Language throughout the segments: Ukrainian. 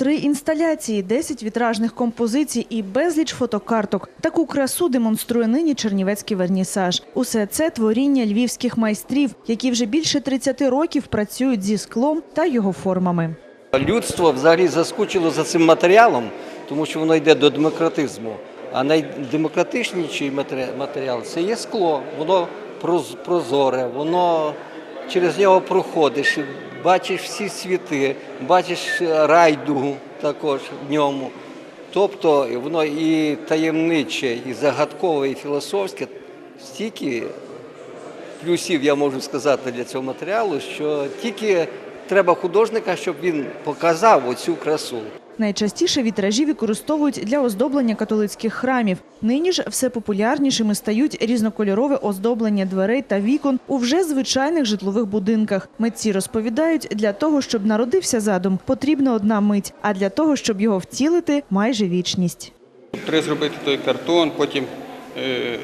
Три інсталяції, 10 вітражних композицій і безліч фотокарток. Таку красу демонструє нині Чернівецький вернісаж. Усе це творіння львівських майстрів, які вже більше 30 років працюють зі склом та його формами. Людство взагалі заскучило за цим матеріалом, тому що воно йде до демократизму. А найдемократичніший матері- матеріал це є скло. Воно проз- прозоре, воно через нього проходиш, бачиш всі світи, бачиш райдугу також в ньому. Тобто воно і таємниче, і загадкове, і філософське. Стільки плюсів я можу сказати для цього матеріалу, що тільки треба художника, щоб він показав оцю красу. Найчастіше вітражі використовують для оздоблення католицьких храмів. Нині ж все популярнішими стають різнокольорове оздоблення дверей та вікон у вже звичайних житлових будинках. Митці розповідають, для того, щоб народився задум, потрібна одна мить, а для того, щоб його втілити, майже вічність. Треба зробити той картон, потім е,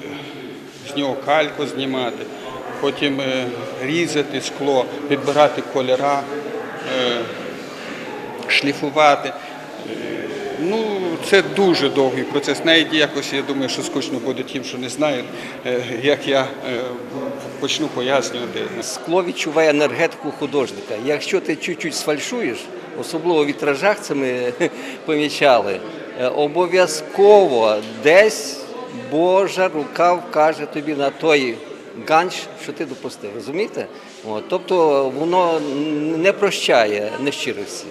з нього кальку знімати, потім е, різати скло, підбирати кольора, е, шліфувати. Ну, це дуже довгий процес. Навіть якось я думаю, що скучно буде тим, що не знають, е, як я е, почну пояснювати. Скло відчуває енергетику художника. Якщо ти чуть-чуть сфальшуєш, особливо в вітражах це ми помічали, е, обов'язково десь Божа рука вкаже тобі на той ганч, що ти допустив. Розумієте? От, тобто воно не прощає нещирості.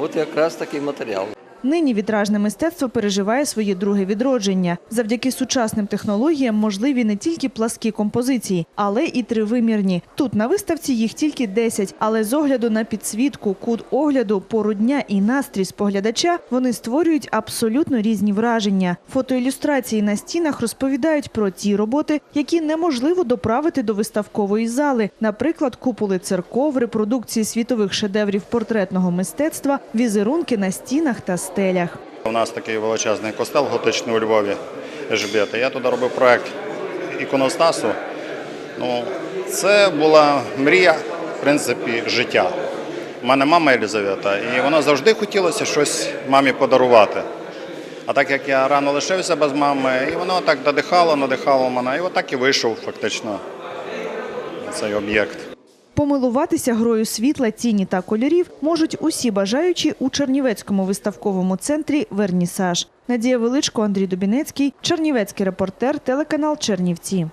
От якраз такий матеріал. Нині вітражне мистецтво переживає своє друге відродження. Завдяки сучасним технологіям можливі не тільки пласкі композиції, але і тривимірні. Тут на виставці їх тільки 10, але з огляду на підсвітку, кут огляду, пору дня і настрій споглядача вони створюють абсолютно різні враження. Фотоілюстрації на стінах розповідають про ті роботи, які неможливо доправити до виставкової зали, наприклад, куполи церков, репродукції світових шедеврів портретного мистецтва, візерунки на стінах та стелях. У нас такий величезний костел готичний у Львові Ежбєта. Я туди робив проект іконостасу. Ну, це була мрія, в принципі, життя. У мене мама Елізавета, і вона завжди хотілося щось мамі подарувати. А так як я рано лишився без мами, і воно так надихало, надихало мене, і отак і вийшов фактично цей об'єкт. Помилуватися грою світла, тіні та кольорів можуть усі бажаючі у Чернівецькому виставковому центрі Вернісаж. Надія Величко, Андрій Дубінецький, Чернівецький репортер, телеканал Чернівці.